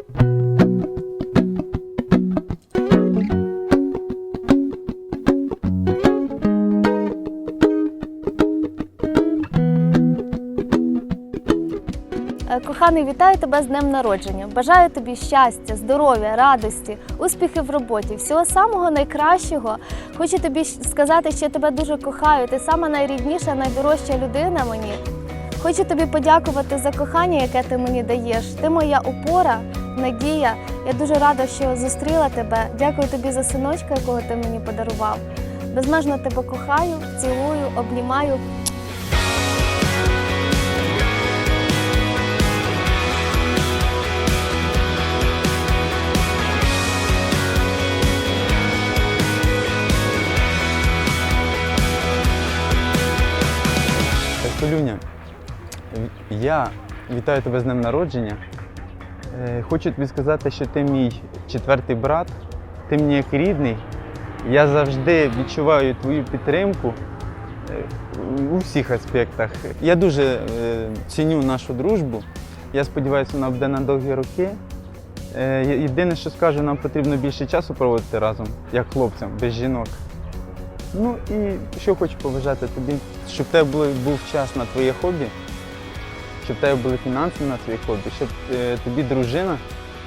Е, Коханий, вітаю тебе з днем народження. Бажаю тобі щастя, здоров'я, радості, успіхів в роботі, всього самого найкращого. Хочу тобі сказати, що я тебе дуже кохаю. Ти сама найрідніша, найдорожча людина мені. Хочу тобі подякувати за кохання, яке ти мені даєш. Ти моя опора, надія. Я дуже рада, що зустріла тебе. Дякую тобі за синочка, якого ти мені подарував. Безмежно тебе кохаю, цілую, обнімаю. Колюня, я вітаю тебе з днем народження. Е, Хочу тобі сказати, що ти мій четвертий брат, ти мені як рідний. Я завжди відчуваю твою підтримку е, у всіх аспектах. Я дуже е, ціню нашу дружбу. Я сподіваюся, вона буде на довгі роки. Єдине, що скажу, нам потрібно більше часу проводити разом, як хлопцям, без жінок. Ну і що хочу побажати тобі, щоб в тебе був час на твоє хобі, щоб в тебе були фінанси на твій хобі, щоб е, тобі дружина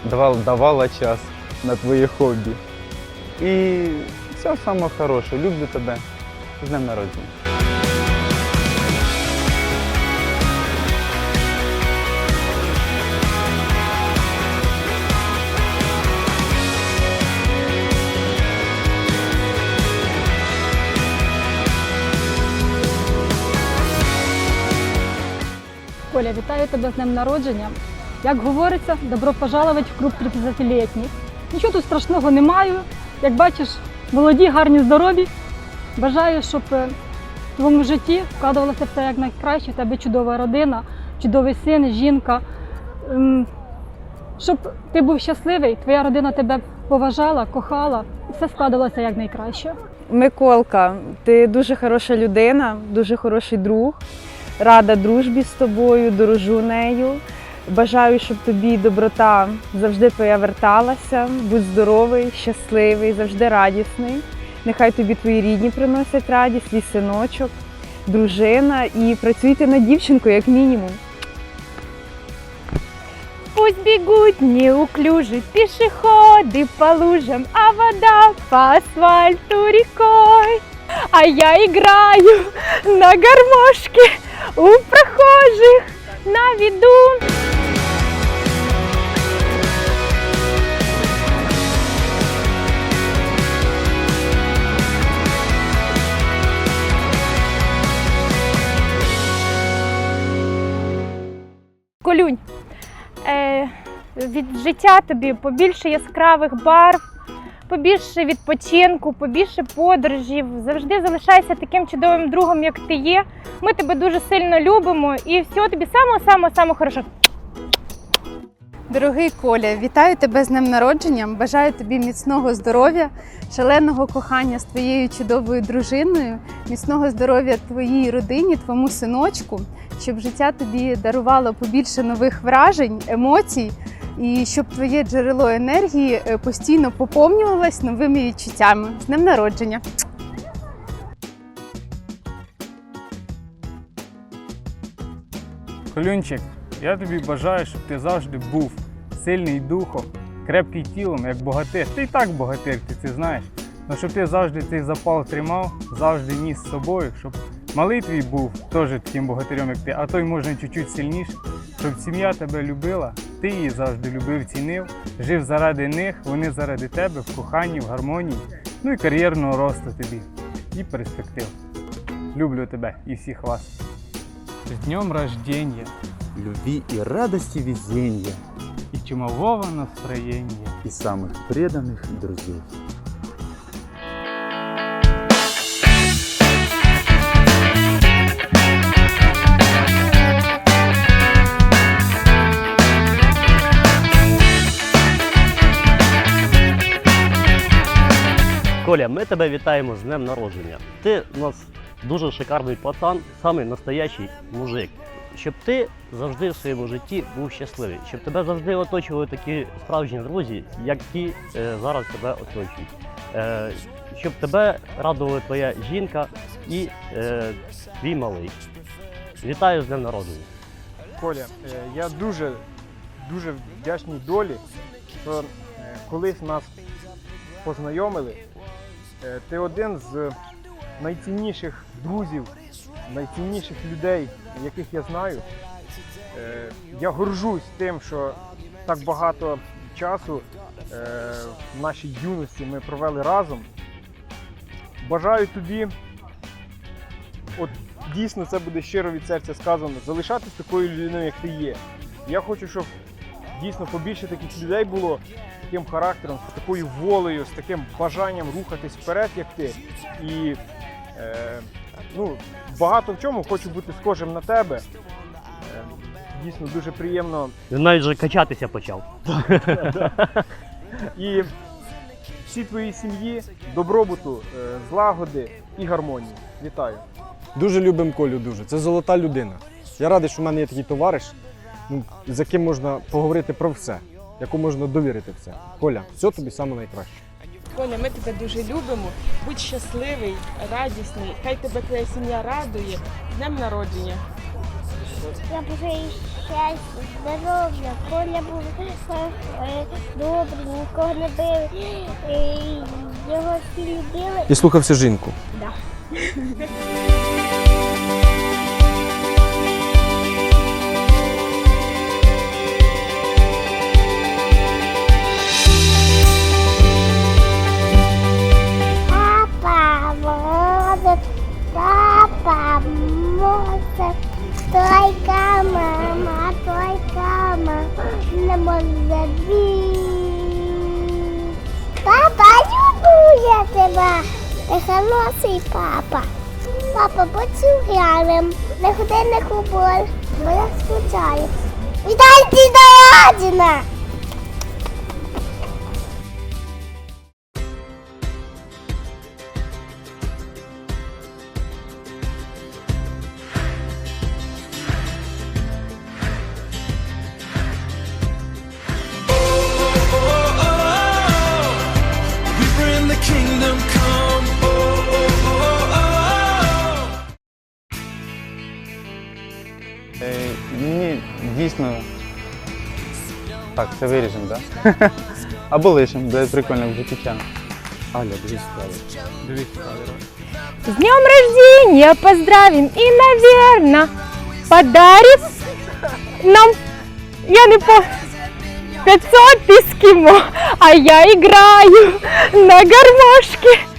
давала, давала час на твоє хобі. І все саме хороше. Люблю тебе. З днем народження. Вітаю тебе з днем народження. Як говориться, добро пожаловать в клуб 30-літніх. Нічого тут страшного не маю. Як бачиш, молоді, гарні, здорові. Бажаю, щоб е, в твоєму житті вкладалося все як найкраще. В тебе чудова родина, чудовий син, жінка. Ем, Щоб ти був щасливий, твоя родина тебе поважала, кохала, все складалося як найкраще. Миколка, ти дуже хороша людина, дуже хороший друг. Рада дружбі з тобою, дорожу нею. Бажаю, щоб тобі доброта завжди твоя верталася. Будь здоровий, щасливий, завжди радісний. Нехай тобі твої рідні приносять радість, твій синочок, дружина і працюйте над дівчинкою як мінімум. Пусть бегут неуклюже пешеходы по лужам, а вода по асфальту рекой. А я играю на гармошке у прохожих на виду. Колюнь, е, від життя тобі побільше яскравих барв, побільше відпочинку, побільше подорожів. Завжди залишайся таким чудовим другом, як ти є. Ми тебе дуже сильно любимо і всього тобі самого-самого-самого хорошого. Дорогий Коля, вітаю тебе з днем народження. Бажаю тобі міцного здоров'я, шаленого кохання з твоєю чудовою дружиною, міцного здоров'я твоїй родині, твоєму синочку, щоб життя тобі дарувало побільше нових вражень, емоцій, і щоб твоє джерело енергії е, постійно поповнювалось новими відчуттями. З днем народження! Колюнчик, я тобі бажаю, щоб ти завжди був сильний духом, крепкий тілом, як богатир. Ти і так богатир, ти це знаєш. Але щоб ти завжди цей запал тримав, завжди ніс з собою, щоб малий твій був теж таким богатирем, як ти, а той може чуть-чуть сильніше, щоб сім'я тебе любила, ти її завжди любив, цінив, жив заради них, вони заради тебе, в коханні, в гармонії, ну і кар'єрного росту тобі, і перспектив. Люблю тебе і всіх вас. З днем рождения! Любви и радости везения и чумового настроения. и самых преданных друзей. Коля, ми тебе вітаємо з днем народження. Ти у нас дуже шикарний пацан, самий настоящий мужик. Щоб ти завжди в своєму житті був щасливий, щоб тебе завжди оточували такі справжні друзі, які е, зараз тебе оточують. Е, щоб тебе радувала твоя жінка і е, твій малий. Вітаю з днем народження. Коля, е, я дуже, дуже вдячний долі, що е, колись нас познайомили. Е, Ти один з найцінніших друзів, найцінніших людей, яких я знаю. Е, Я горжусь тим, що так багато часу е, в нашій юності ми провели разом. Бажаю тобі, от дійсно це буде щиро від серця сказано, залишатись такою людиною, як ти є. Я хочу, щоб дійсно побільше таких людей було з таким характером, з такою волею, з таким бажанням рухатись вперед, як ти. І е, ну, багато в чому хочу бути схожим на тебе. Е, дійсно дуже приємно Він навіть вже качатися почав. і всій твоїй сім'ї добробуту, е, злагоди і гармонії. Вітаю! Дуже любимо Колю дуже. Це золота людина. Я радий, що в мене є такий товариш, ну, з яким можна поговорити про все, яку можна довірити все. Коля, все тобі саме найкраще. Коля, ми тебе дуже любимо. Будь щасливий, радісний. Хай тебе твоя сім'я радує. З Днем народження. Я бажаю щастя, здоров'я, Коля був добрий, нікого не бив, його всі любили. І слухався жінку. Папа, тебе, ти хороший папа. Папа, поцюглянем, на годиннику боль, бо я скучаю. Вітайте до Е, дійсно. Так, це виріжемо, так? Да? Або лишимо, буде прикольно в життя. Аля, дуже справа. Дивіться, С днем рождения поздравим и, наверное, подарит нам, я не по 500 эскимо, а я играю на гармошке.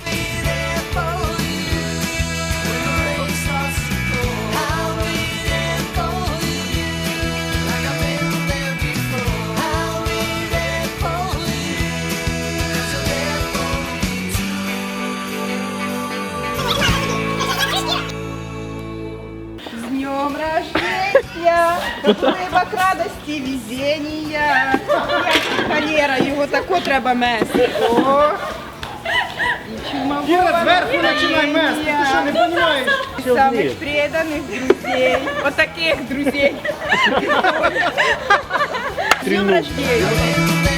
Рибак радості, везення. Холера, його тако треба мести. О! Кіра, зверху починай мести, ти що не розумієш? Самых преданных друзей. Вот таких друзей. С днем рождения!